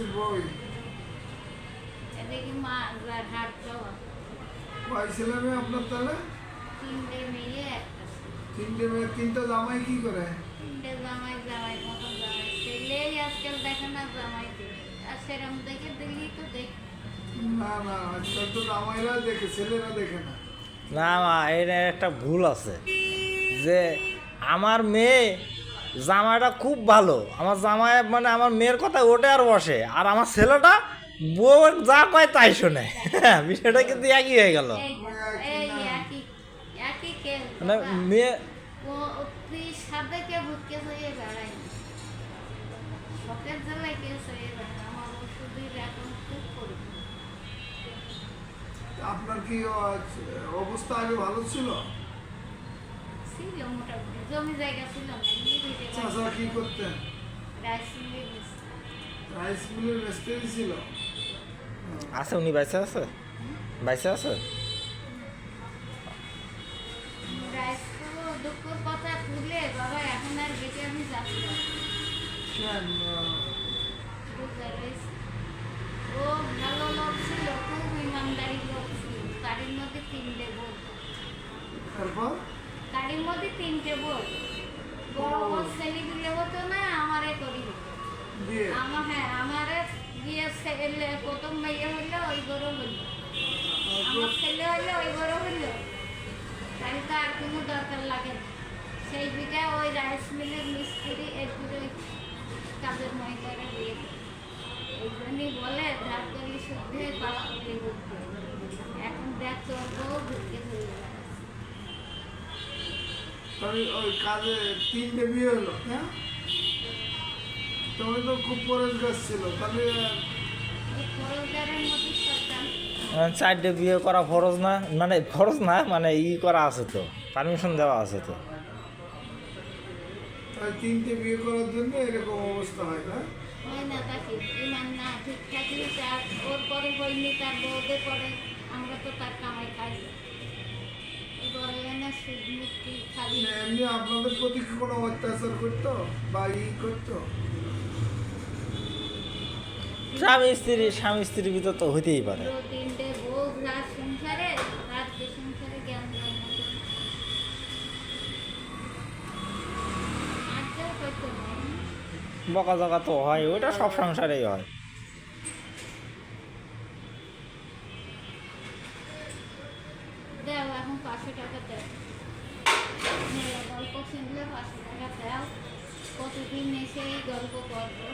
মিষ্টির বই এদিকে মা হাট যাওয়া কয় ছেলে মেয়ে আপনার তাহলে? তিনটে মেয়ে একটা। তিনটে মেয়ে তিনটা জামাই কি করে? তিনটে জামাই জামাই মতন জামাই। ছেলেই আজকাল দেখে না জামাই আর সেরকম দেখে দিলি তো দেখ। না না আজকাল তো জামাইরা দেখে ছেলেরা দেখে না। না মা এর একটা ভুল আছে। যে আমার মেয়ে জামাইটা খুব ভালো। আমার জামাই মানে আমার মেয়ের কথা ওঠে আর বসে। আর আমার ছেলেটা বউ যা কয় তাই শোনে। বিষয়টা কিন্তু একই হয়ে গেল। মানে মেয়ে আপনার কি অবস্থা আগে ভালো ছিল? ছিল মোটামুটি জমি জায়গা ছিল না এমনি চাষা কি করতেন? রাইস মিলে রাইস মিস্ত্রি ছিল? আছে উনি বাইসে আছে? বাইসে আছে? রাইস তো দুঃখের কথা তুলে বাবা এখন আর বেঁচে আমি যাচ্ছি না। বুঝতে পেরেছি? ও ভালো লোক ছিল খুব ইমানদারি লোক ছিল। মধ্যে তিনটে বোন তারপর? মধ্যে তিনটে বোন বড় ছেলে দিলে হতো না আমারে করি। আমার হ্যাঁ আমারে বিয়ে ছেলে প্রথম মেয়ে হইল ওই বড় হইল। আমার ছেলে হইল ওই বড় হইল। তাহলে তো আর কোনো দরকার লাগে না। সেই বিটা ওই রাইস মিলের মিস্ত্রি একটু কাজের মই করে দিয়ে দেয়। এই জন্যই বলে ধার করি শুদ্ধে পালা এখন দেখ তোর বউ ঘুরতে ঘুরে ওই কাজে তিনটে বিয়ে হলো হ্যাঁ? তুমি তো খুব পরেশগাছ ছিল তাহলে চারটে বিয়ে করা ফরজ না? মানে ফরজ না মানে ই করা আছে তো পারমিশন দেওয়া আছে তো। তিনটে বিয়ে করার জন্য এরকম অবস্থা হয় না? হয় না তাকে ইমান না ঠিক থাকলে তার ওর পরে হয়নি তার বউদের পরে আমরা তো তার কামাই এমনি আপনাদের প্রতি কি কোনো অত্যাচার করতো? বা ই করতো? স্বামী স্ত্রী স্বামী স্ত্রীর ভিতর তো হইতেই পারে। বকা জকা তো হয় ওটা সব সংসারেই হয়। এখন পাঁচশো টাকা মেলা গল্প শুনলে পাঁচশো টাকা দাও কতদিন এসে এই গল্প করবে